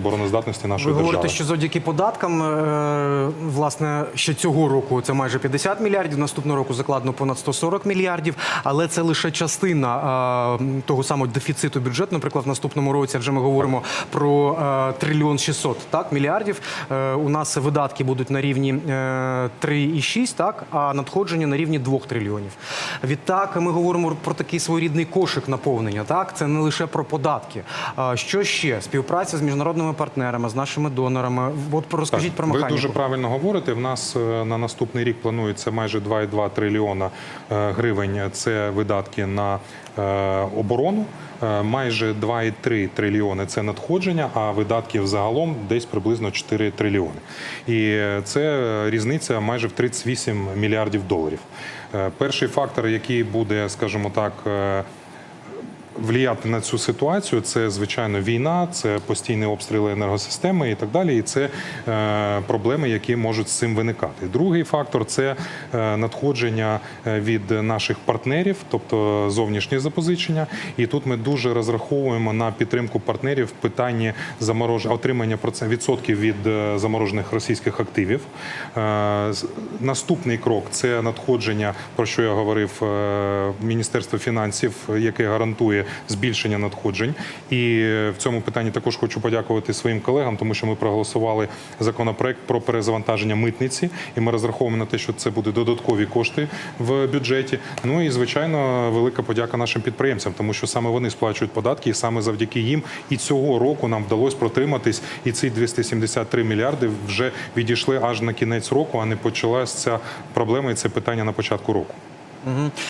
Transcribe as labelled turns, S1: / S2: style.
S1: обороноздатності нашої
S2: Ви
S1: держави.
S2: говорите, що завдяки податкам, е, власне, ще цього року це майже 50 мільярдів, наступного року закладено понад 140 мільярдів, але це лише частина е, того самого дефіциту бюджету. Наприклад, в наступному році вже ми говоримо про е, трильйон 600 так, мільярдів. Е, У нас видатки будуть на рівні е, 3,6, так, а надходження на рівні 2 трильйонів. Відтак ми говоримо про такий своєрідний кошик наповнення. Так, це не лише про податки. А Що ще? Співпраця з міжнародними партнерами, з нашими донорами. От розкажіть про
S1: Ви
S2: механіку.
S1: дуже правильно говорите. В нас е, на наступний рік планується майже 2,2 трильйона е, гривень. Це видатки на е, оборону. Майже 2,3 трильйони це надходження, а видатків загалом десь приблизно 4 трильйони. І це різниця майже в 38 мільярдів доларів. Перший фактор, який буде, скажімо так, вліяти на цю ситуацію. Це звичайно війна, це постійні обстріли енергосистеми і так далі. І це е, проблеми, які можуть з цим виникати. Другий фактор це е, надходження е, від наших партнерів, тобто зовнішні запозичення. І тут ми дуже розраховуємо на підтримку партнерів в питанні заморож... отримання відсотків від е, заморожених російських активів. Е, Наступний крок це надходження, про що я говорив, Міністерство фінансів, яке гарантує збільшення надходжень. І в цьому питанні також хочу подякувати своїм колегам, тому що ми проголосували законопроект про перезавантаження митниці, і ми розраховуємо на те, що це буде додаткові кошти в бюджеті. Ну і звичайно, велика подяка нашим підприємцям, тому що саме вони сплачують податки, і саме завдяки їм і цього року нам вдалося протриматись. І ці 273 мільярди вже відійшли аж на кінець року, а не почалася ця проблема і це питання на початку року.